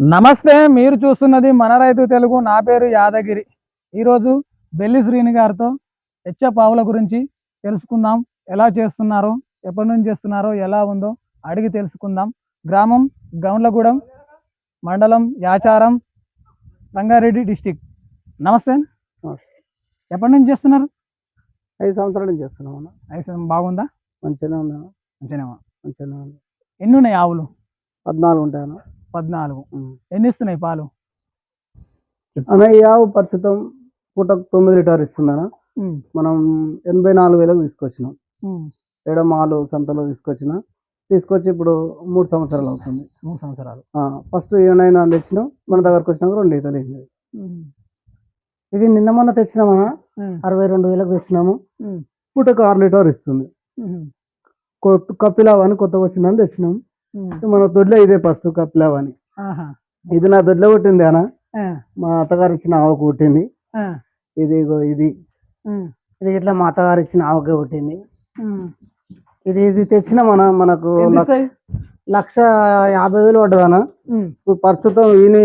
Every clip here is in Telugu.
నమస్తే మీరు చూస్తున్నది మన రైతు తెలుగు. నా పేరు యాదగిరి. ఈరోజు బెల్లి శ్రీని గారితో హెచ్ఎఫ్ ఆవుల గురించి తెలుసుకుందాం. ఎలా చేస్తున్నారో ఎప్పటి నుంచి చేస్తున్నారో ఎలా ఉందో అడిగి తెలుసుకుందాం. గ్రామం గౌండ్లగూడెం మండలం యాచారం రంగారెడ్డి డిస్టిక్. నమస్తే. నమస్తే. ఎప్పటి నుంచి చేస్తున్నారు? ఐదు సంవత్సరాల నుంచి చేస్తున్నాం ఐదు బాగుందా? మంచిగానే ఉన్నాను మంచిగా మంచిగానే ఉంది. ఎన్ని ఉన్నాయి ఆవులు? పద్నాలుగు ఉంటాను పద్నాలుగు. ఎన్ని ఇస్తున్నాయి పాలు? అన్న ఆవు ప్రస్తుతం పూటకు తొమ్మిది లీటర్ ఇస్తుందన్న. మనం ఎనభై నాలుగు వేలకు తీసుకొచ్చినాం. ఉమ్, ఎడమాలు సంతలో తీసుకొచ్చిన. తీసుకొచ్చి ఇప్పుడు మూడు సంవత్సరాలు అవుతుంది. మూడు సంవత్సరాలు. ఫస్ట్ ఏమైనా తెచ్చినాం. మన దగ్గరకు వచ్చినాక రెండు ఈతలు అయింది ఇది నిన్న మొన్న తెచ్చినామా? అరవై రెండు వేలకు తెచ్చినాము. పూటకు ఆరు లీటర్ ఇస్తుంది. కొత్త కపిలావ్ అని కొత్తగా వచ్చిందని తెచ్చినాం. ఉమ్. మన దొడ్లో ఇదే ఫస్ట్ కపిలావ్ అని. ఇది నా దొడ్లో పుట్టింది అన్న. మా అత్తగారు ఇచ్చిన ఆవుకు పుట్టింది ఇది ఇది. ఇది ఇట్లా మా అత్తగారు ఇచ్చిన ఆవుకే పుట్టింది. ఇది ఇది తెచ్చిన మన మనకు లక్ష- యాభై వేలు పడ్డదన్న ఉమ్, ఇప్పుడు ప్రస్తుతం ఈని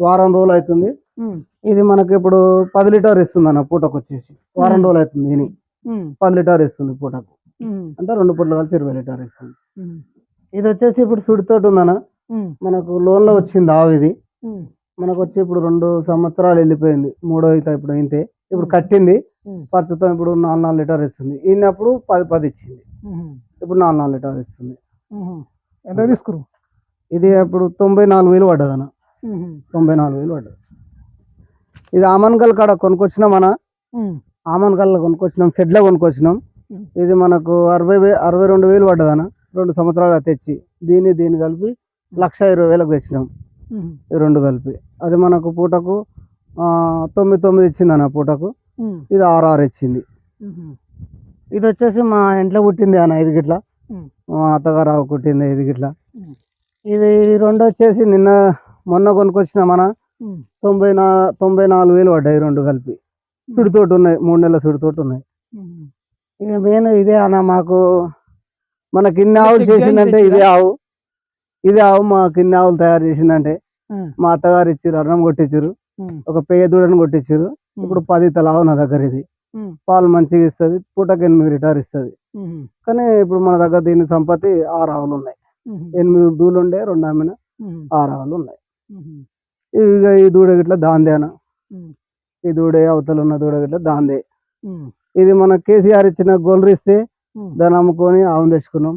వారం రోజులు అవుతుంది. ఇది మనకి ఇప్పుడు పది లీటర్ ఇస్తుంది అన్న పూటకు వచ్చేసి. వారం. రోజులు అవుతుంది ఉమ్, పది లీటర్ ఇస్తుంది పూటకు. అంటే రెండు పూటలు కలిసి ఇరవై లీటర్ ఇస్తుంది. ఇది వచ్చేసి ఇప్పుడు సుడితోటి ఉందన్న ఉమ్, మనకు లోన్లో వచ్చింది ఆవు ఇది. మనకు వచ్చి ఇప్పుడు రెండు సంవత్సరాలు వెళ్ళిపోయింది. మూడో అయితే ఇప్పుడు అయితే ఇప్పుడు. కట్టింది. ప్రస్తుతం ఇప్పుడు నాలుగు నాలుగు లీటర్ ఇస్తుంది. ఈయనప్పుడు పది పది ఇచ్చింది. ఇప్పుడు నాలుగు నాలుగు లీటర్ ఇస్తుంది. ఎంత తీసుకురు? ఇది అప్పుడు తొంభై నాలుగు వేలు పడ్డది అన్న తొంభై నాలుగు వేలు పడ్డది. ఇది ఆమన్గల్ కాడ కొనుక్కొచ్చినాం అన్న ఉమ్, ఆమన్గల్లో కొనుక్కొచ్చినాం షెడ్లో కొనుక్కొచ్చినాం. ఇది మనకు అరవై అరవై రెండు వేలు పడ్డది అన్న రెండు సంవత్సరాలు తెచ్చి దీన్ని దీన్ని కలిపి లక్ష ఇరవై వేలకు తెచ్చినాం. రెండు కలిపి. అది మనకు పూటకు తొమ్మిది తొమ్మిది ఇచ్చింది అన్న పూటకు ఇది ఆరు ఆరు ఇచ్చింది. ఇది వచ్చేసి మా ఇంట్లో పుట్టింది అన్న ఇది గిట్ల. మా అత్తగారు ఆవు పుట్టింది ఇది గిట్ల. ఇది రెండు వచ్చేసి నిన్న మొన్న కొనుక్కొచ్చిన మన తొంభై నా తొంభై నాలుగు వేలు పడ్డాయి రెండు కలిపి. సుడితోటి ఉన్నాయి మూడు నెలల సుడితోటి ఉన్నాయి. ఇక మెయిన్ ఇదే అన్న మాకు మనకి ఇన్ని ఆవులు చేసిందంటే ఇదే? ఆవు. ఇదే ఆవు మాకు ఇన్ని ఆవులు తయారు చేసిందంటే మా అత్తగారు ఇచ్చారు అన్నం కొట్టించారు ఒక పేయ దూడని కొట్టించారు. ఇప్పుడు పది తలావు నా దగ్గర ఇది. పాలు మంచిగా ఇస్తుంది పూటకి ఎనిమిది లీటర్ ఇస్తుంది. కానీ ఇప్పుడు మన దగ్గర దీని సంపత్తి ఆరు ఆవులు ఉన్నాయి. ఎనిమిది దూలు ఉండే రెండు ఆమెన ఉమ్, ఆరు ఆవులు ఉన్నాయి. ఇక ఈ దూడ గిట్ల దాందేనా. ఈ దూడే అవతల ఉన్న దూడ గిట్ల దాందే. ఇది మన కేసీఆర్ ఇచ్చిన ఉమ్. దాన్ని అమ్ముకొని ఆవును తెచ్చుకున్నాం.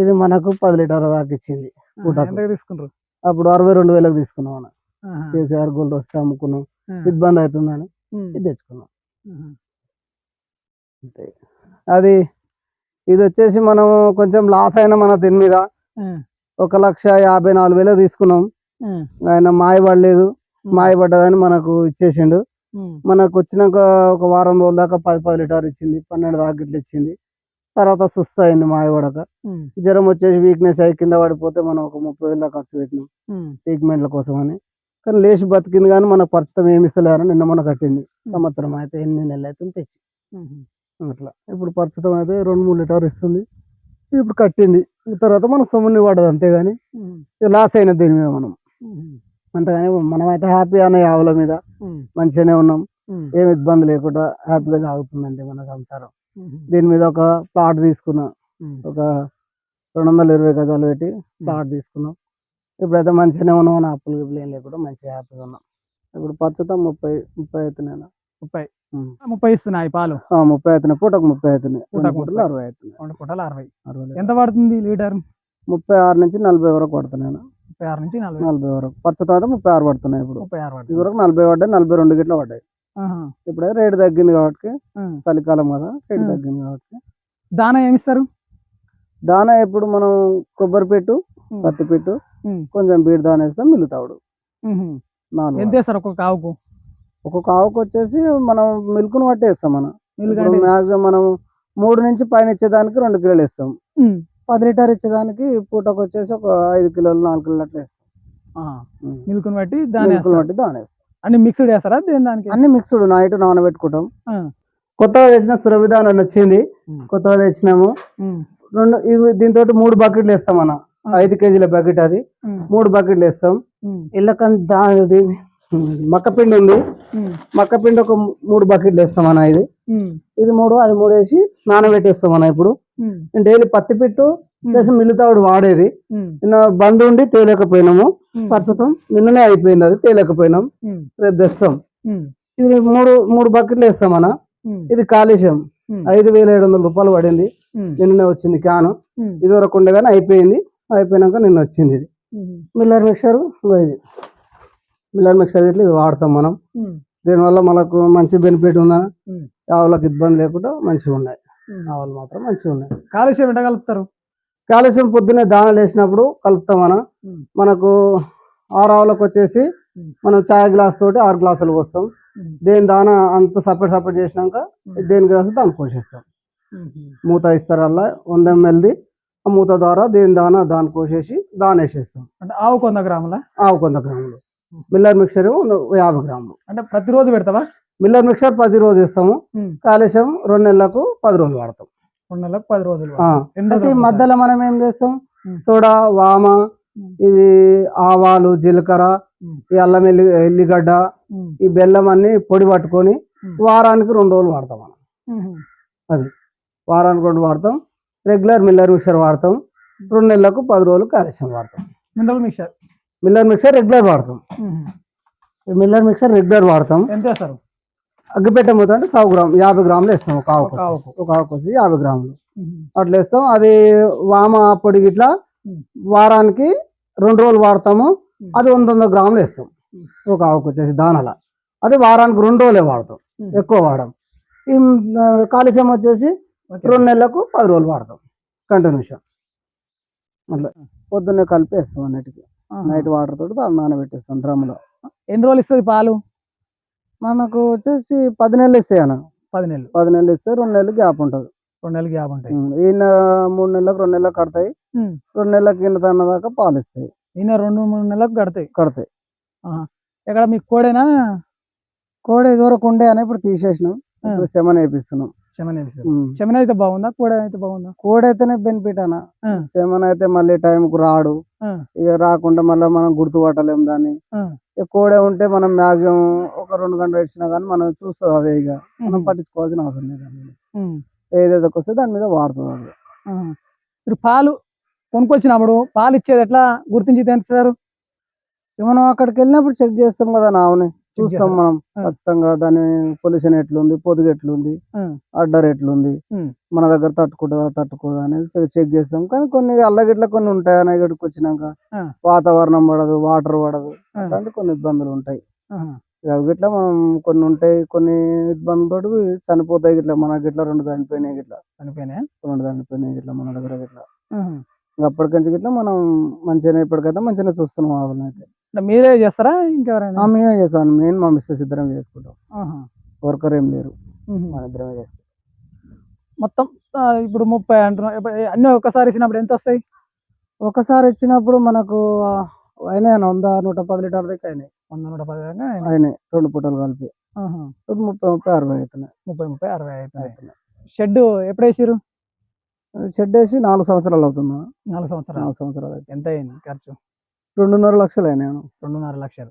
ఇది మనకు పది లీటర్ దాకా ఇచ్చింది తీసుకుంటారు అప్పుడు అరవై రెండు వేలకు తీసుకున్నాం ఆహా. కేసీఆర్ గొర్రె వస్తే అమ్ముకున్నాం. ఇబ్బంది అవుతుందని ఇది తెచ్చుకున్నాం. అది ఇది వచ్చేసి మనం కొంచెం లాస్ అయిన మన దీని మీద ఒక లక్ష యాభై నాలుగు వేలు తీసుకున్నాం. ఆయన మాయపడలేదు మాయపడ్డదని మనకు ఇచ్చేసిండు. మనకు వచ్చినాక ఒక వారం రోజుల దాకా పది పది లీటర్ ఇచ్చింది. పన్నెండు దాకా ఇట్లా ఇచ్చింది. తర్వాత సుస్థ అయింది మాయపడక ఉమ్, జ్వరం వచ్చేసి వీక్నెస్ అయ్యి కింద పడిపోతే మనం ఒక ముప్పై వేల ఖర్చు పెట్టినాం. ట్రీట్మెంట్ల కోసం అని కానీ లేచి బతికింది కానీ మన పరిస్థితి ఏమి ఇస్తలేరని నిన్న మొన్న కట్టింది. సంవత్సరం అయితే ఎనిమిది నెలలు అయితే తెచ్చి. అట్లా. ఇప్పుడు ప్రస్తుతం అయితే రెండు మూడు లీటర్ ఇస్తుంది. ఇప్పుడు కట్టింది. తర్వాత మనం సొమ్ముని పడదు అంతేగాని లాస్ అయిన దీని మీద మనం. అంతేగాని మనం అయితే హ్యాపీ అన్న ఆవుల మీద మంచిగానే ఉన్నాం. ఉమ్, ఏం ఇబ్బంది లేకుండా హ్యాపీగా సాగుతుంది అంతే మన సంసారం. దీని మీద ఒక ప్లాట్ తీసుకున్నాం. ఒక రెండు వందల ఇరవై గజాలు పెట్టి ప్లాట్ తీసుకున్నాం. ఇప్పుడైతే మంచిగానే ఉన్నాం. మన అప్పులు గిప్పులు ఏం లేకుండా మంచిగా హ్యాపీగా ఉన్నాం. ఇప్పుడు ప్రస్తుతం ముప్పై ముప్పై అవుతున్నాయి ముప్పై. ముప్పై ఇస్తున్నాయి పాలు? ముప్పై అవుతున్నాయి. పూటకు ముప్పై అవుతున్నాయి. పూటలు. అరవై అవుతున్నాయి. రెండు పూటలు అరవై. అరవై. ఎంత పడుతుంది లీటర్? ముప్పై ఆరు నుంచి నలభై వరకు పడుతున్నాయి ముప్పై ఆరు నుంచి నలభై. నలభై వరకు. ప్రస్తుతం అయితే ముప్పై ఆరు పడుతున్నాయి ఇప్పుడు. ముప్పై ఆరు ఇది పడుతుంది వరకు నలభై పడ్డాయి నలభై రెండు గిట్ల పడ్డాయి. ఇప్పుడే రేటు తగ్గింది కాబట్టి. చలికాలం కదా రేటు. తగ్గింది కాబట్టి. దానా ఏమిస్తారు దానా ఇప్పుడు మనం కొబ్బరి పెట్టు పత్తి పెట్టు కొంచెం బీడు దాన వేస్తాం మిల్లుతావుడు. నాలుగు ఎంత వేస్తారు ఒక్కొక్క ఆవుకు ఒక్కొక్క ఆవుకు వచ్చేసి మనం మిల్క్ను బట్టి వేస్తాం మనం. మ్యాక్సిమం మనం మూడు నుంచి పైన ఇచ్చేదానికి రెండు కిలోలు ఇస్తాం ఉమ్, పది లీటర్ ఇచ్చేదానికి పూటకు వచ్చేసి ఒక ఐదు కిలోలు నాలుగు కిలోలు అట్లా ఇస్తాం ఉమ్. మిల్క్ని బట్టి దాని బట్టి దాని వేస్తాం. అన్ని మిక్స్డ్ వేస్తారా దేని దానికి? అన్ని మిక్స్డ్ నైట్ నానబెట్టుకుంటాం. కొత్తగా తెచ్చిన సురవిధానం వచ్చింది. కొత్తగా తెచ్చినాము. రెండు ఇవి దీంతో మూడు బకెట్లు వేస్తాం మనం ఆ, ఐదు కేజీల బకెట్ అది. మూడు బకెట్లు వేస్తాం. ఇళ్ళకని దా ఇది మక్క పిండి ఉంది. ఉమ్, మక్క పిండి ఒక మూడు బకెట్లు వేస్తాం అన్న ఇది. ఇది మూడు అది మూడు వేసి నానబెట్టేస్తాం అన్న ఇప్పుడు. డైలీ పత్తి పిట్టు ప్లస్ తాడు వాడేది. నిన్న బంద్ ఉండి తేలేకపోయినాము. ప్రస్తుతం నిన్ననే అయిపోయింది అది తేలేకపోయినాం. రేపు తెస్తాం. ఇది మూడు మూడు బకెట్లు వేస్తాం అన్న. ఇది కాలుష్యం. ఐదు వేల ఏడు వందల రూపాయలు పడింది. నిన్ననే వచ్చింది క్యాను. ఇది వరకు ఉండగానే అయిపోయింది. అయిపోయినాక నిన్న వచ్చింది ఇది. మిల్లర్ మిక్సర్ ఇది. మిల్లర్ మిక్సర్ ఇట్లా ఇది వాడతాం మనం. దీనివల్ల మనకు మంచి బెనిఫిట్ ఉమ్, ఆవులకు ఇబ్బంది లేకుండా మంచిగా ఉన్నాయి. ఆవులు మాత్రం మంచిగా ఉన్నాయి కాలుష్యం ఎట్ట కలుపుతారు? కాలుష్యం పొద్దున్నే దానాలు వేసినప్పుడు కలుపుతాం మనం. మనకు ఆరు ఆవులకు వచ్చేసి. మనం చాయ్ గ్లాస్ తోటి ఆరు గ్లాసులు పోస్తాం. దేని దాన అంత సపరేట్ సపరేట్ చేసినాక దేని గ్లాసు దానికి పోసేస్తాం ఉమ్, ఉమ్. మూత ఇస్తారు అలా వంద ఎంఎల్ది ఆ మూత ద్వారా దేని దాన దాన్ని కోసేసి దాని వేసేస్తాం. అంటే ఆవు కొంద గ్రాముల? ఆవు కొంత గ్రాములు. మిల్లర్ మిక్సర్ యాభై గ్రాములు. అంటే ప్రతిరోజు పెడతావా? మిల్లర్ మిక్సర్ పది రోజు ఇస్తాము కాలుష్యం రెండు నెలలకు పది రోజులు వాడతాం. రెండు నెలలకు పది రోజులు రోజులు మధ్యలో మనం ఏం చేస్తాం. సోడా వామ. ఇవి ఆవాలు జీలకర్ర ఈ అల్లం ఎల్లి ఎల్లిగడ్డ ఈ బెల్లం అన్ని పొడి పట్టుకొని. వారానికి రెండు రోజులు వాడతాం మనం. అది. వారానికి రెండు వాడతాం. రెగ్యులర్ మిల్లర్ మిక్సర్ వాడతాం. రెండు నెలలకు పది రోజులు కాలుష్యం వాడతాం. Mineral mixture miller mixer regular వాడతాం. మిల్లర్ మిక్సర్ రెగ్యులర్ వాడతాం. ఎంత వేస్తారు? అగ్గిపెట్ట మూత అంటే సౌ గ్రామ్ యాభై గ్రాములు వేస్తాం ఒక ఆవుకు ఒక ఆవుకు. వచ్చి యాభై గ్రాములు. అట్లా వేస్తాం. అది వామ పొడి గిట్లా ఉమ్. కారానికి రెండు రోజులు వాడతాము. అది వంద వంద గ్రాములు వేస్తాం. ఒక ఆవుకు వచ్చేసి దానల. అది వారానికి రెండు రోజులే వాడతాం. ఎక్కువ వాడడం ఈ కాలుష్యం వచ్చేసి. రెండు నెలలకు పది రోజులు వాడతాం. కంటిన్యూషన్ అట్లా. పొద్దున్నే కలిపి వేస్తాం అన్నిటికీ. నైట్ వాటర్ తోటి నానబెట్టేస్తాం డ్రమ్లో. ఎన్ని రోజులు ఇస్తుంది పాలు? మనకు వచ్చేసి పది నెలలు ఇస్తాయి అన్న. పది నెలలు పది నెలలు ఇస్తే రెండు నెలలు గ్యాప్ ఉంటుంది. రెండు నెలలు గ్యాప్ ఉంటాయి. ఈ మూడు నెలలకు రెండు నెలలకు కడతాయి. రెండు నెలలకు కింద తన్న దాకా పాలు ఇస్తాయి. ఈయన రెండు మూడు నెలలకు కడతాయి. కడతాయి. ఎక్కడ మీకు కోడేనా? కోడి ఇదివరకు ఉండే అని ఇప్పుడు తీసేసినాం. ఇప్పుడు సెమన్ వేపిస్తున్నాం. చెమన ఉమ్. చెమన అయితే బాగుందా కోడే అయితే బాగుందా కోడి అయితేనే బెనిఫిట్ అన్న ఆ. సెమన్ అయితే మళ్ళీ టైంకు రాడు ఆ. ఇక రాకుండా మళ్ళీ మనం గుర్తుపట్టలేం దాన్ని కోడే ఉంటే మనం మాక్సిమం ఒక రెండు గంటలు ఇచ్చినా కానీ మనం చూస్తుంది అదే ఇక మనం ఉమ్. పట్టించుకోవాల్సిన అవసరం లేదు. ఉమ్. ఏదైతే వస్తే దాని మీద వాడుతుంది అది. మీరు పాలు కొనుక్కొచ్చినప్పుడు పాలు ఇచ్చేది ఎట్లా గుర్తించి తెస్తారు ఇక మనం అక్కడికి వెళ్ళినప్పుడు చెక్ చేస్తాం కదా నావుని చూస్తాం? మనం. ఖచ్చితంగా దాని పొల్యూషన్ ఎట్లుంది పొదుగు ఎట్లుంది. అడ్డర్ ఎట్లుంది. మన దగ్గర తట్టుకుంటుందా తట్టుకోదా అనేది చెక్ చేస్తాం కానీ కొన్ని అల్లగిట్ల కొన్ని ఉంటాయి అన్న ఇక్కడికి వచ్చినాక. వాతావరణం పడదు వాటర్ పడదు ఆ. అట్లాంటి కొన్ని ఇబ్బందులు ఉంటాయి గిట్ల మనం కొన్ని ఉంటాయి కొన్ని ఇబ్బందులతో చనిపోతాయి గిట్ల మన గిట్ల రెండు చనిపోయినాయి గిట్ల చనిపోయినాయా రెండు చనిపోయినాయి గిట్ల మన దగ్గర గిట్ల అప్పటికంచి గిట్ల మనం మంచిగానే ఇప్పటికైతే మంచిగానే చూస్తున్నాం ఆవులను అయితే అంటే మీరే చేస్తారా ఇంకెవరైనా? మేమే చేస్తాం నేను మా మిస్సెస్ ఇద్దరం చేసుకుంటాం. వర్కర్ ఏం లేరు. మన ఇద్దరమే చేసుకుంటాం మొత్తం ఇప్పుడు ముప్పై అంటున్నాం. అన్ని ఒక్కసారి ఇచ్చినప్పుడు ఎంత వస్తాయి? ఒకసారి ఇచ్చినప్పుడు మనకు అయినాయి వంద నూట పది లీటర్ దాకా అయినాయి. వంద నూట పది అయినాయి. రెండు పూటలు కలిపి. ముప్పై ముప్పై అరవై అవుతున్నాయి. ముప్పై ముప్పై అరవై అవుతున్నాయి. షెడ్ ఎప్పుడు వేసిరు షెడ్ వేసి నాలుగు సంవత్సరాలు అవుతుందా. నాలుగు సంవత్సరాలు. నాలుగు సంవత్సరాలు ఎంత అయింది ఖర్చు? రెండున్నర లక్షలు అన్న. రెండున్నర లక్షలు.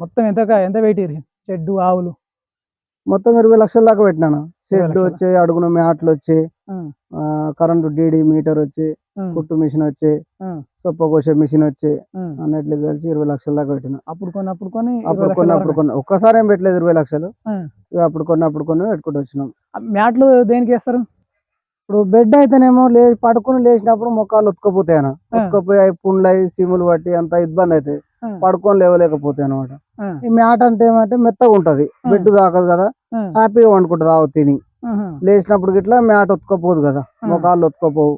మొత్తం ఎంత ఎంత వెయిట్ షెడ్ ఆవులు? మొత్తం ఇరవై లక్షల దాకా పెట్టినాను. షెడ్? వచ్చి అడుగున మ్యాట్లు వచ్చి కరెంటు డీడీ మీటర్ వచ్చి కుట్టు మిషన్ వచ్చి ఆ, సొప్ప కోసే మిషన్ వచ్చి. అన్నిట్లు కలిసి ఇరవై లక్షల దాకా పెట్టిన. అప్పుడు కొన్ని అప్పుడు కొన్ని అప్పుడు కొన్ని. అప్పుడు కొన్ని ఒక్కసారి ఏం పెట్టలేదు ఇరవై లక్షలు. అప్పుడు కొన్ని అప్పుడు కొన్ని పెట్టుకుంటూ వచ్చినాం. మ్యాట్లు దేనికి వేస్తారు? ఇప్పుడు బెడ్ అయితేనేమో లే పడుకుని లేచినప్పుడు మొక్కలు ఉతకపోతాయన. ఉతకపోయి అవి పుండ్లు అయి సీములు పట్టి అంత ఇబ్బంది అవుతాయి. పడుకొని లేవలేకపోతాయి అనమాట ఈ మ్యాట్ అంటే ఏమంటే మెత్తగా ఉంటది. బెడ్ తాకదు కదా. హ్యాపీగా వండుకుంటది ఆవు తిని. లేచినప్పుడు గిట్లా మ్యాట్ ఉతకపోదు కదా. మొఖాలు ఉతకపోవు.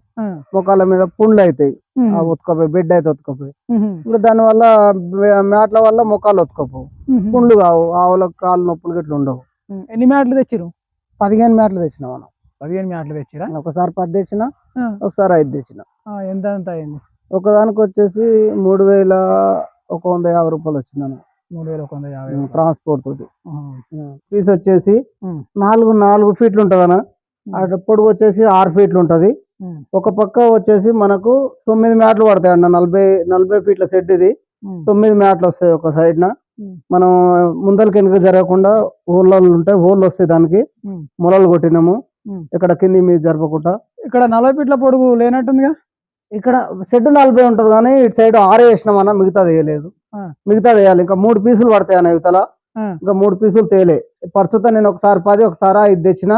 మొఖాల మీద పుండ్లు అవుతాయి ఉతకపోయి బెడ్ అయితే ఉతకపోయి. ఇప్పుడు దాని వల్ల మ్యాట్ల వల్ల మొఖాలు ఉతకపోవు. పుండ్లు కావు. ఆవులకు కాళ్ళు నొప్పులు గిట్ల ఉండవు. ఎన్ని మ్యాట్లు తెచ్చిరు పదిహేను మ్యాట్లు తెచ్చినాం మనం. పదిహేను మ్యాట్లు తెచ్చిరా? ఒకసారి పది తెచ్చిన ఒకసారి ఐదు తెచ్చిన. ఎంత ఎంత అయింది? ఒకదానికి వచ్చేసి మూడు వేల ఒక వంద యాభై రూపాయలు వచ్చిందన్న మూడు వేల ఒక వంద యాభై. ట్రాన్స్పోర్ట్ తోటి. ఫీజు వచ్చేసి నాలుగు నాలుగు ఫీట్లు ఉంటుందన్న పొడుగు వచ్చేసి ఆరు ఫీట్లు ఉంటది. ఒక పక్క వచ్చేసి మనకు తొమ్మిది మ్యాట్లు పడతాయి అన్న. నలభై నలభై ఫీట్ల సెట్ ఇది. తొమ్మిది మ్యాట్లు వస్తాయి ఒక సైడ్ న. ఉమ్. మనం ముందలకి వెనుక జరగకుండా ఊళ్ళలో ఉంటాయి ఊళ్ళు వస్తాయి దానికి. మొలలు కొట్టినాము. ఇక్కడ కింది మీద జరపకుండా. ఇక్కడ నలభై ఫీట్ల పొడుగు లేనట్టుందిగా? ఇక్కడ షెడ్ నలభై ఉంటది కానీ ఇటు సైడ్ ఆరే వేసినాం అన్న మిగతాది వేయలేదు. ఆ. మిగతాది వేయాలి. ఇంకా మూడు పీసులు పడతాయి అన్న యువతల. ఇంకా మూడు పీసులు తేలే. ప్రస్తుతం నేను ఒకసారి పది ఒకసారి ఐదు తెచ్చిన.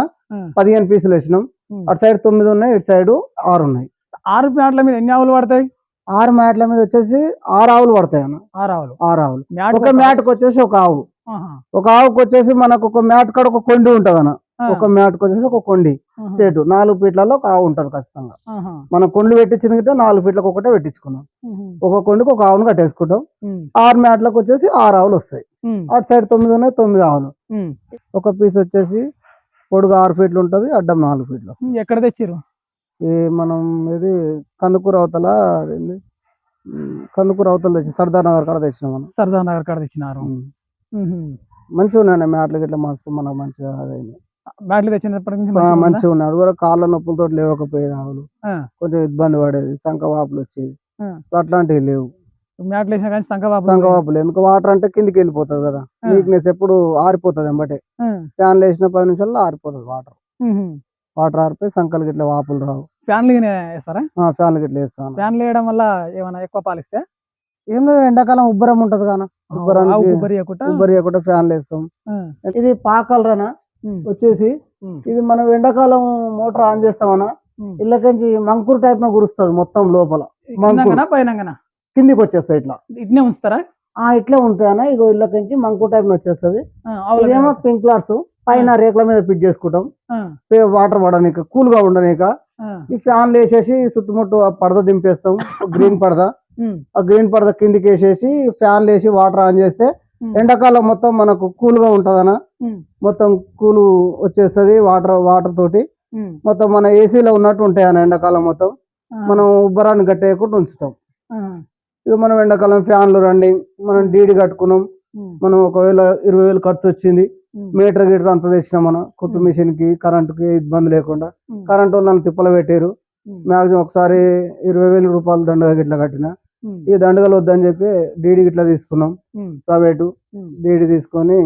పదిహేను పీసులు వేసినాం. అటు సైడ్ తొమ్మిది ఉన్నాయి ఇటు సైడ్ ఆరు ఉన్నాయి. ఆరు ప్లాట్ల మీద ఎన్ని ఆవులు పడతాయి? ఆరు మ్యాట్ల మీద వచ్చేసి ఆరు ఆవులు పడతాయి అన్న. ఆరు ఆవులు. ఆరు ఆవులు. మ్యాట్ ఒక మ్యాట్కి వచ్చేసి ఒక ఆవు. ఒక ఆవుకి వచ్చేసి మనకు ఒక మ్యాట్ కాడ ఒక కొండి ఉంటది అన్న ఒక మ్యాట్కి వచ్చేసి ఒక కొండి స్టేట్ నాలుగు ఫీట్లలో ఒక ఆవు ఉంటది ఖచ్చితంగా. మనం కొండ్లు పెట్టించింది గిట్ట నాలుగు ఫీట్లకు ఒకటే పెట్టించుకున్నాం. ఒక కొండికి ఒక ఆవును కట్టేసుకుంటాం. ఆరు మ్యాట్లకు వచ్చేసి ఆరు ఆవులు వస్తాయి. అటు సైడ్ తొమ్మిది ఉన్నాయి తొమ్మిది ఆవులు. ఒక పీస్ వచ్చేసి పొడుగు ఆరు ఫీట్లు ఉంటది అడ్డం నాలుగు ఫీట్లు ఎక్కడ తెచ్చిర్రు? ఈ మనం ఇది కందుకూరు అవతల కందుకూరు అవతల తెచ్చి సర్దార్ నగర్ కాడ తెచ్చినాం మనం. సరదా నగర్ కాడ తెచ్చినారు. మంచిగా ఉన్నాయి మ్యాట్లు గిట్ల మస్తు మనకు మంచిగా అదైంది. బ్యాట్లు తెచ్చినప్పటి నుంచి మంచిగా ఉన్నాయి అది కూడా కాళ్ళ నొప్పులతో లేవకపోయేది ఆవులు. ఆ. కొంచెం ఇబ్బంది పడేది. సంఖ వాపులు వచ్చేది. అట్లాంటివి లేవు. మ్యాట్లు వేసినా కానీ ఎందుకు? వాటర్ అంటే కిందికి వెళ్ళిపోతుంది కదా. నీట్నెస్ ఎప్పుడు ఆరిపోతుంది ఎంబటే ఫ్యాన్లు వేసిన పది నిమిషాల్లో ఆరిపోతుంది వాటర్. వాటర్ ఆరిపోయి సంకలు గిట్ల వాపులు రావు. ఫ్యాన్లు వేస్తారా? ఫ్యాన్లు గిట్ల వేస్తాను ఫ్యాన్లు వేయడం వల్ల ఏమైనా ఎక్కువ పాలిస్తే? ఏం లేదు. ఎండాకాలం ఉబ్బరం ఉంటది కాన? ఉబ్బరి కూడా ఫ్యాన్లు వేస్తాం ఇది పాకలరనా? వచ్చేసి ఇది మనం ఎండాకాలం మోటార్ ఆన్ చేస్తామన్నా. ఇళ్ళకించి మంకూరు టైప్ కురుస్తుంది మొత్తం లోపల కిందికి వచ్చేస్తాయి ఇట్లా. ఇట్నే ఉంచుతారా? ఆ ఇట్లా ఉంటాయన్న ఇగో ఇళ్ళకించి మంకూరు టైప్ వచ్చేస్తుంది. ఇదేమో మీద. స్ప్రింక్లర్స్ పైన రేకుల మీద ఫిట్ చేసుకుంటాం. వాటర్ పడనీక కూల్గా ఉండనీక ఈ ఫ్యాన్లు వేసేసి చుట్టుముట్టు ఆ పడద దింపేస్తాం గ్రీన్ పడద ఆ గ్రీన్ పడద కిందికి వేసేసి ఫ్యాన్లు వేసి వాటర్ ఆన్ చేస్తే ఎండాకాలం మొత్తం మనకు కూల్గా ఉంటదన్న ఉమ్, మొత్తం కూల్ వచ్చేస్తది వాటర్ వాటర్ తోటి. మొత్తం మన ఏసీలో ఉన్నట్టు ఉంటాయి అన్న ఎండాకాలం మొత్తం. మనం ఉబ్బరాన్ని గట్టేయకుండా ఉంచుతాం. ఇక మనం ఎండాకాలం ఫ్యాన్లు రన్నింగ్ మనం డీడీ కట్టుకున్నాం. మనం ఒకవేళ ఇరవై వేలు ఖర్చు వచ్చింది మీటర్ గీటర్ అంత తెచ్చినాం మనం కుట్టు. మిషన్కి కరెంట్కి ఇబ్బంది లేకుండా. కరెంట్ వాళ్ళని తిప్పలు పెట్టారు ఉమ్, మాక్సిమం ఒకసారి ఇరవై వేల రూపాయలు దండగా గిట్ల కట్టిన. ఈ దండగలు వద్దని చెప్పి డీడీ గిట్ల తీసుకున్నాం. ప్రైవేటు డీడీ తీసుకొని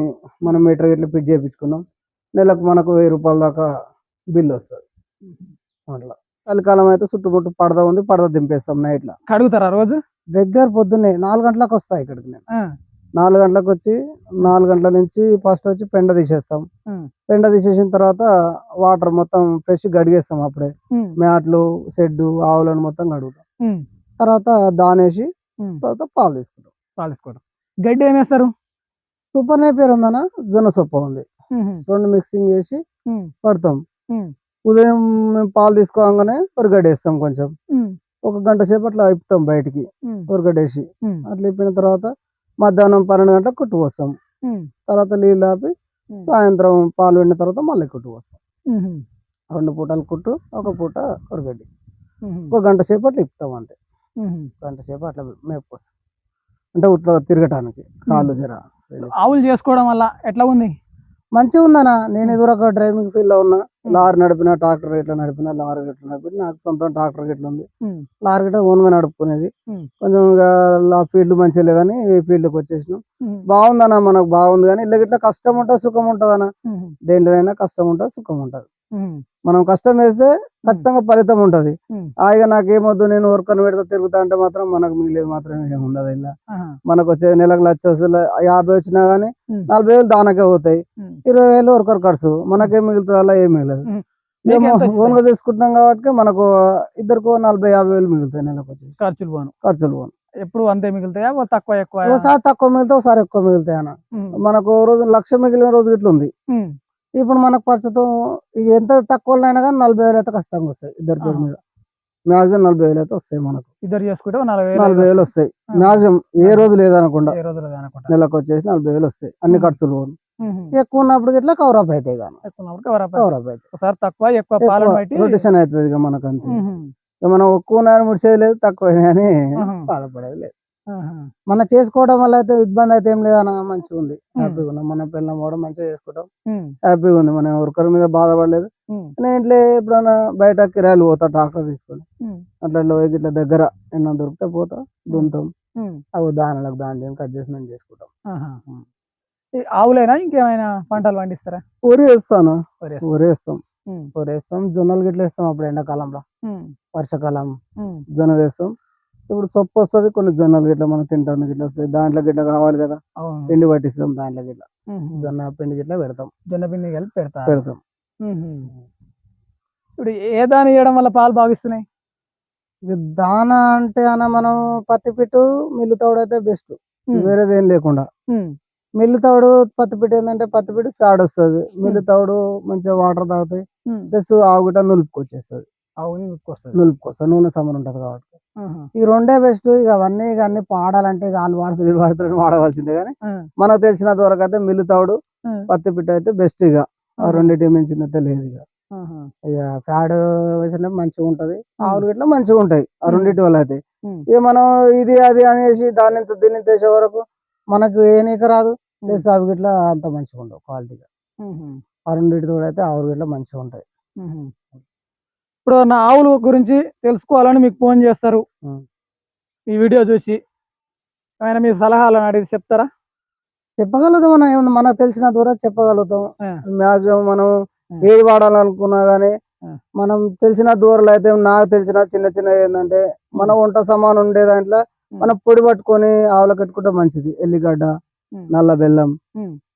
మనం మీటర్ గిట్ల ఫిట్ చేయించుకున్నాం నెలకు మనకు వెయ్యి రూపాయల దాకా బిల్ వస్తుంది. అట్లా. చలికాలం అయితే చుట్టుముట్టు పడద ఉంది పడద దింపేస్తాం నైట్లో. కడుగుతారా రోజు? దగ్గర పొద్దున్నే నాలుగు గంటలకు వస్తాయి ఇక్కడికి నేను. నాలుగు గంటలకు వచ్చి నాలుగు గంటల నుంచి ఫస్ట్ వచ్చి పెండ తీసేస్తాం. పెండ తీసేసిన తర్వాత వాటర్ మొత్తం ఫ్రెష్ గడిగేస్తాం అప్పుడే. మ్యాట్లు షెడ్డు ఆవులను మొత్తం కడుగుతాం. తర్వాత దానేసి తర్వాత పాలు తీసుకుంటాం. పాలు తీసుకోవడం. గడ్డి ఏం వేస్తారు? సూపర్ నేపియర్ ఉందన్న జొన్న సొప్ప ఉంది. రెండు మిక్సింగ్ చేసి పడతాం. ఉదయం మేము పాలు తీసుకోగానే పొరగడ్డ వేస్తాం కొంచెం. ఒక గంట సేపు అట్లా అయిపోతాం బయటికి ఉమ్, అట్లా అయిపోయిన తర్వాత మధ్యాహ్నం పన్నెండు గంటలకు కుట్టు పోస్తాం తర్వాత నీళ్ళు ఆపి సాయంత్రం పాలు వెండిన తర్వాత మళ్ళీ కుట్టు పోస్తాం రెండు పూటలు కుట్టు ఒక పూట పొరగడ్డి ఉమ్, ఒక గంట సేపు అట్లా ఇప్పుతాం అంతే. గంట సేపు అట్లా మేపుకొస్తాం అంటే ఉట్లా తిరగటానికి కాళ్ళు జర ఆవులు చేసుకోవడం వల్ల ఎట్లా ఉంది? మంచిగా ఉందన్న. నేను ఎదురొక డ్రైవింగ్ ఫీల్డ్లో ఉన్నా లారీ నడిపిన ట్రాక్టర్ ఇట్లా నడిపిన లారీ ఇట్లా నడిపిన నాకు సొంతం ట్రాక్టర్ ఇట్లా ఉంది. లారీ గిట్ట ఓన్గా నడుపుకునేది. కొంచెం ఆ ఫీల్డ్ మంచిగా లేదని ఈ ఫీల్డ్కి వచ్చేసినాం. ఉమ్, బాగుందన్న మనకు బాగుంది కానీ ఇళ్ళ గిట్ల కష్టం ఉంటుంది సుఖం ఉంటుంది అన్న దేంట్లోనైనా కష్టం ఉంటుంది సుఖం ఉంటుంది. మనం కష్టం వేస్తే ఖచ్చితంగా ఫలితం ఉంటది. హాయిగా నాకేమొద్దు నేను వర్కర్ పెడతా తిరుగుతా అంటే మాత్రం మనకు మిగిలేదు మాత్రం ఏమి ఉండదు ఇలా. మనకు వచ్చేది నెలకు లక్ష యాభై వచ్చినా గానీ. నలభై వేలు దానకే పోతాయి. ఇరవై వేలు వర్కర్ ఖర్చు మనకేం మిగులుతుంది అలా ఏం మిగలదు. ఉమ్. మీకు ఎంత వస్తాయి? ఓన్గా తీసుకుంటున్నాం కాబట్టి మనకు ఇద్దరికి నలభై యాభై వేలు మిగులుతాయి నెలకు వచ్చి ఖర్చులు పోను. ఖర్చులు పోను. ఎప్పుడు అంతే మిగులుతాయా? తక్కువ ఎక్కువ? ఒకసారి తక్కువ మిగిలితే ఒకసారి ఎక్కువ మిగులుతాయి అన్న. మనకు రోజు లక్ష మిగిలిన రోజు ఇట్లా ఉంది ఉమ్, ఇప్పుడు మనకు ప్రస్తుతం ఇక ఎంత తక్కువ అయినా కానీ నలభై వేలు అయితే ఖచ్చితంగా వస్తాయి ఇద్దరి పేరు. మీద. మ్యాక్సిమం నలభై వేలు అయితే వస్తాయి మనకు. ఇద్దరు చేసుకుంటే నలభై వేలు వస్తాయి. మ్యాక్సిమం ఏ రోజు లేదనకుండా నెలకు వచ్చేసి నలభై వేలు వస్తాయి. అన్ని. ఖర్చులు ఎక్కువ ఉన్నప్పుడు ఇట్లా కవర్ అప్ అవుతాయి కానీ. కవర్ అప్ అవుతాయి. తక్కువ ఎక్కువ రొటేషన్ అవుతుంది ఇక మనకు అంతే మనం ఎక్కువ ఉన్నాయని ముడిచేది లేదు తక్కువ ఆహా. బాధపడేది లేదు. మన చేసుకోవడం వల్ల అయితే ఇబ్బంది అయితే ఏం లేదన్న మంచిగా ఉంది. హ్యాపీగా ఉన్నాం. మన పిల్లలు కూడా మంచిగా చేసుకుంటాం. హ్యాపీగా ఉంది. మనం ఎవరికరి మీద బాధపడలేదు. నేను ఇంట్లో ఎప్పుడైనా బయట కిరాయిలు పోతా ట్రాక్టర్ తీసుకొని. అట్లా ఇట్లా దగ్గర ఎన్నో దొరికితే పోతా దుంతాం అవి దానాలకు దాని దీనికి అడ్జస్ట్మెంట్ చేసుకుంటాం. ఆవులేనా? ఇంకేమైనా పంటలు పండిస్తారా? వరి వేస్తాను. వరి వేస్తాం. వరి వేస్తాం. జొన్నలు గిట్ల వేస్తాం అప్పుడు ఎండాకాలంలో. వర్షాకాలం. జొన్న వేస్తాం. ఇప్పుడు సొప్పు వస్తుంది కొన్ని జొన్నలు గిట్ల మనం తింటాం గిట్ల వస్తాయి దాంట్లో గిట్ల కావాలి కదా. పిండి పట్టిస్తాం దాంట్లో గిట్ల. జొన్న పిండి గిట్ల పెడతాం. జొన్న పిండి కలిపి పెడతా. పెడతాం ఇప్పుడు ఏ దాని వేయడం వల్ల పాలు బాగిస్తున్నాయి? దాన అంటే అన్న మనం పత్తి పిట్టు మిల్లు తౌడు అయితే బెస్ట్ వేరేది ఏం లేకుండా. మిల్లు తౌడు పత్తి పిట్టు ఏంటంటే పత్తి పిట్టు ఫ్యాడ్ వస్తుంది. మిల్లు తౌడు మంచిగా వాటర్ తాగుతాయి. ప్లస్ ఆవు గిట్ట నులుపుకొచ్చేస్తుంది. అవును నులుపుకొస్తుంది. నూనె సమరం ఉంటుంది కాబట్టి ఈ రెండే బెస్ట్ ఇక అవన్నీ ఇక అన్ని పాడాలంటే ఇక వాళ్ళు వాడుతూ వీళ్ళు వాడవలసిందే కానీ మనకు తెలిసిన వరకు అయితే మిల్లు తౌడు పత్తి పిట్టు అయితే బెస్ట్ ఇక. ఆ రెండింటి మించింది అయితే లేదు ఇక. ఇక ఫ్యాడ్ వేసిన మంచిగా ఉంటది ఆవులు గిట్ల మంచిగా ఉంటాయి. ఆ. రెండింటి వల్ల అయితే. ఇక మనం ఇది అది అనేసి దాని ఇంత దీన్ని వేసే వరకు మనకు ఏనీక రాదు. ప్లస్ అవి గిట్ల అంత మంచిగా ఉండవు క్వాలిటీగా. ఆ రెండింటి తోడు అయితే ఆవులు గిట్ల మంచిగా ఉంటాయి. ఇప్పుడు నా ఆవుల గురించి తెలుసుకోవాలని మీకు ఫోన్ చేస్తారు. ఈ వీడియో చూసి ఆయన మీ సలహాలను అడిగి చెప్తారా చెప్పగలుగుతాం మనం ఏమన్నా మనకు తెలిసిన ద్వారా చెప్పగలుగుతాం. మ్యాక్సిమం మనం. ఏది వాడాలనుకున్నా గానీ. మనం తెలిసిన దూరాలు అయితే నాకు తెలిసిన చిన్న చిన్న ఏంటంటే మన వంట సమానం ఉండే దాంట్లో. మనం పొడి పట్టుకొని ఆవులకు పెట్టుకుంటే మంచిది ఎల్లిగడ్డ. నల్ల బెల్లం.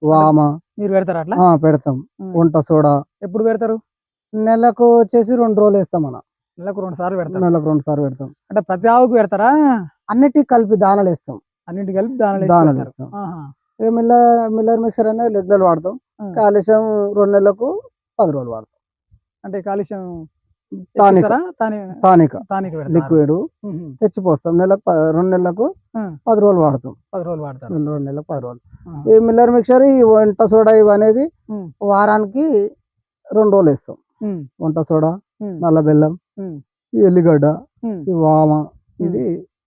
వామ మీరు పెడతారా పెడతాం. వంట సోడా ఎప్పుడు పెడతారు నెలకు వచ్చేసి రెండు రోజులు వేస్తాం మనం. నెలకు రెండు సార్లు పెడతారు. నెలకు రెండు సార్లు పెడతాం. అంటే ప్రతి ఆవుకు పెడతారా? అన్నిటికి కలిపి దానాలు వేస్తాం. అన్నింటి కలిపి దానిలో దానాలు. వేస్తాం. ఇక మిల్ల మిల్లర్ మిక్సర్ అనేది రెగ్యులర్ వాడతాం. కాలుష్యం రెండు నెలలకు పది రోజులు వాడతాం. అంటే కాలుష్యం టానిక్ లిక్విడ్. తెచ్చిపోస్తాం. నెలకు రెండు నెలలకు. పది రోజులు వాడతాం. పది రోజులు వాడతారు. రెండు నెలలకు పది రోజులు. ఈ మిల్లర్ మిక్సర్ ఈ వంట సోడా ఇవి అనేది. వారానికి రెండు రోజులు వేస్తాం. వంట సోడా. నల్ల బెల్లం. ఈ ఎల్లిగడ్డ. ఈ వామ ఇది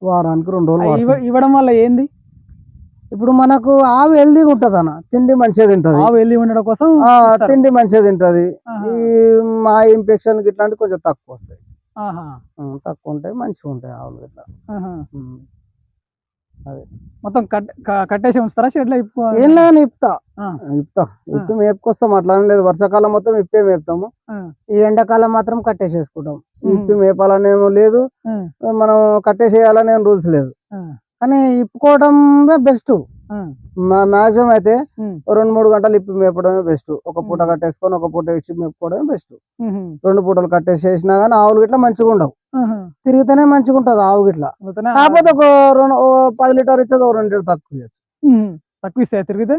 వారానికి రెండు రోజులు. ఇవ్వడం వల్ల ఏంది ఇప్పుడు మనకు ఆవు హెల్దీగా ఉంటది అన్న తిండి మంచిగా తింటది ఆవు వెళ్ళి ఉండడం కోసం. తిండి మంచిగా తింటది. ఈ మా ఇన్ఫెక్షన్ ఇట్లాంటి కొంచెం తక్కువ వస్తాయి తక్కువ ఉంటాయి మంచిగా ఉంటాయి ఆవులు ఇట్లా ఉమ్. మొత్తం కట్టేసి ఉంచుతారా షెడ్లో ఏం లేదని ఇప్తా. ఇప్తా ఇప్పి మేపుకొస్తాం అట్లా లేదు వర్షాకాలం మొత్తం ఇప్పే మేపుతాము. ఈ ఎండాకాలం మాత్రం కట్టేసేసుకుంటాం. ఇప్పి మేపాలని ఏమో లేదు. మనం కట్టేసేయాలని రూల్స్ లేదు. కానీ ఇప్పుకోవడం బెస్ట్. మాక్సిమం అయితే రెండు మూడు గంటలు ఇప్పి మేపడమే బెస్ట్ ఒక పూట. కట్టేసుకొని ఒక పూట ఇచ్చి మేపుకోవడమే బెస్ట్. రెండు పూటలు కట్టేసేసినా కానీ ఆవులు గిట్ల మంచిగా ఉండవు. తిరిగితేనే మంచిగా ఉంటది ఆవు గిట్ల కాకపోతే ఒక రెండు పది లీటర్ ఇచ్చేది ఒక రెండు తక్కువ. తక్కువ ఇస్తాయి తిరిగితే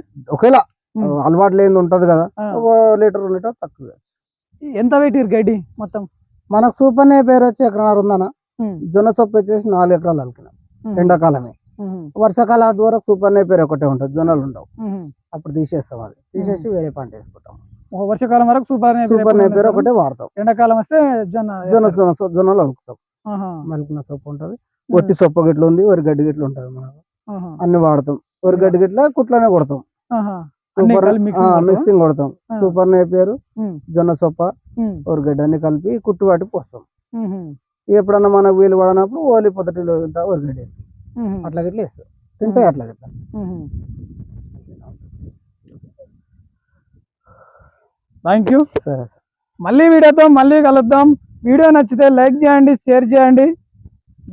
ఉమ్. అలవాటు లేనిది ఉంటది కదా. ఒక లీటర్ రెండు లీటర్ తక్కువ. ఎంత పెట్టిరు గడ్డి మొత్తం మనకు సూపర్ నే పేరు వచ్చి ఎకరాలు ఉందన్న. జొన్న సొప్పు వచ్చేసి నాలుగు ఎకరాలు అలికిన. ఎండాకాలమే. వర్షాకాలం ద్వారా సూపర్ నే పేరు ఒకటే ఉంటుంది జొన్నలు ఉండవు. అప్పుడు తీసేస్తాం అది తీసేసి వేరే పంట వేసుకుంటాం వర్షాకాలం వరకు సూపర్ సూపర్ నే ఎప్పుడు పేరు వేస్తారు? ఒకటే వాడతాం ఎండాకాలం వస్తే జొన్న జొన్న జొన్నలు అలుకుతాం ఆహా. మలికిన సొప్పు ఉంటుంది ఒట్టి సొప్ప గిట్ల ఉంది వరి గడ్డి గిట్ల ఉంటుంది మనకు. అన్ని వాడతాం వరి గడ్డి గిట్ల కుట్లనే కొడతాం? మిక్సింగ్ కొడతాం. సూపర్ నే పేరు ఉమ్. జొన్న సొప్ప. వరి గడ్డి అన్ని కలిపి కుట్టు వాటి పోస్తాం. ఎప్పుడన్నా మనకు వీలు పడినప్పుడు ఓలి పొద్దుటిలో వరి గడ్డి వేస్తాం. అట్లా గిట్ల వేస్తాం తింటాయి అట్లా గిట్ల. థ్యాంక్ యూ సరే. మళ్ళీ వీడియోతో మళ్ళీ కలుద్దాం. వీడియో నచ్చితే లైక్ చేయండి షేర్ చేయండి.